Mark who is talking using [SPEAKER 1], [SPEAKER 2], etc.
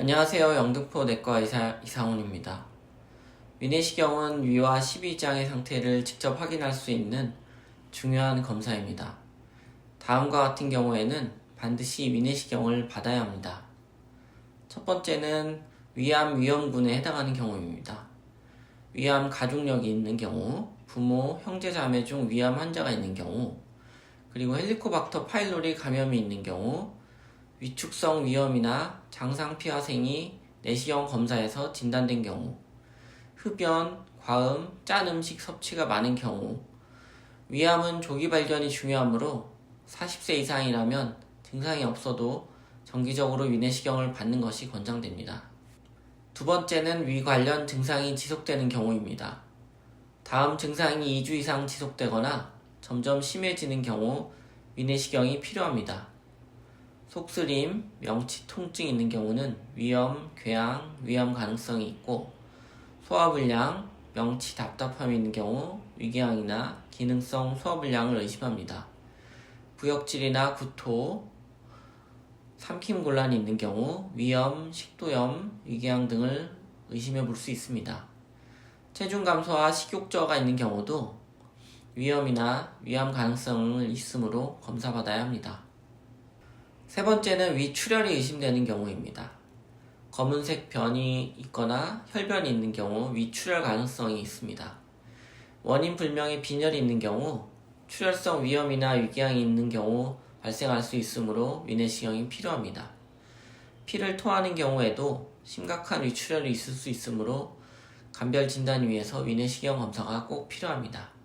[SPEAKER 1] 안녕하세요. 영등포 내과 의사 이상훈입니다. 위내시경은 위와 12장의 상태를 직접 확인할 수 있는 중요한 검사입니다. 다음과 같은 경우에는 반드시 위내시경을 받아야 합니다. 첫 번째는 위암 위험군에 해당하는 경우입니다. 위암 가족력이 있는 경우, 부모, 형제 자매 중 위암 환자가 있는 경우, 그리고 헬리코박터 파일로리 감염이 있는 경우, 위축성 위염이나 장상피화생이 내시경 검사에서 진단된 경우, 흡연, 과음, 짠 음식 섭취가 많은 경우, 위암은 조기 발견이 중요하므로 40세 이상이라면 증상이 없어도 정기적으로 위내시경을 받는 것이 권장됩니다. 두 번째는 위 관련 증상이 지속되는 경우입니다. 다음 증상이 2주 이상 지속되거나 점점 심해지는 경우 위내시경이 필요합니다. 속쓰림, 명치 통증 있는 경우는 위염, 궤양, 위암 가능성이 있고 소화불량, 명치 답답함이 있는 경우 위궤양이나 기능성 소화불량을 의심합니다. 부역질이나 구토, 삼킴 곤란이 있는 경우 위염, 식도염, 위궤양 등을 의심해 볼 수 있습니다. 체중 감소와 식욕 저하가 있는 경우도 위염이나 위암 가능성을 있으므로 검사받아야 합니다. 세 번째는 위출혈이 의심되는 경우입니다. 검은색 변이 있거나 혈변이 있는 경우 위출혈 가능성이 있습니다. 원인 불명의 빈혈이 있는 경우 출혈성 위염이나 위궤양이 있는 경우 발생할 수 있으므로 위내시경이 필요합니다. 피를 토하는 경우에도 심각한 위출혈이 있을 수 있으므로 감별 진단 위해서 위내시경 검사가 꼭 필요합니다.